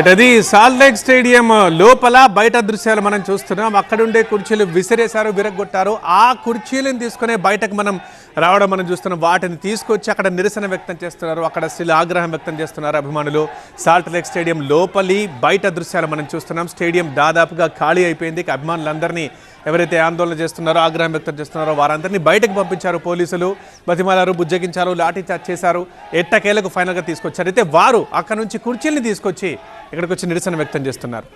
అది salt lake stadium లోపల బయట దృశ్యాలు మనం చూస్తున్నాం. అక్కడుండే కుర్చీలు విసిరేశారు విరగొట్టారు ఆ కుర్చీలను తీసుకునే బయటకు మనం రావడం మనం చూస్తున్నాం. వాటిని తీసుకొచ్చి అక్కడ నిరసన వ్యక్తం చేస్తున్నారు. అక్కడ స్టిల్ ఆగ్రహం వ్యక్తం చేస్తున్నారు అభిమానులు. సాల్ట్ లేక్ స్టేడియం లోపలి బయట దృశ్యాలు మనం చూస్తున్నాం. స్టేడియం దాదాపుగా ఖాళీ అయిపోయింది. అభిమానులందరినీ ఎవరైతే ఆందోళన చేస్తున్నారో ఆగ్రహం వ్యక్తం చేస్తున్నారో వారందరినీ బయటకు పంపించారు పోలీసులు. బతిమాలారు బుజ్జగించారు లాఠీ చార్జ్ చేశారు. ఎట్టకేలకు ఫైనల్గా తీసుకొచ్చారు. అయితే వారు అక్కడ నుంచి కుర్చీల్ని తీసుకొచ్చి ఇక్కడికి వచ్చి నిరసన వ్యక్తం చేస్తున్నారు.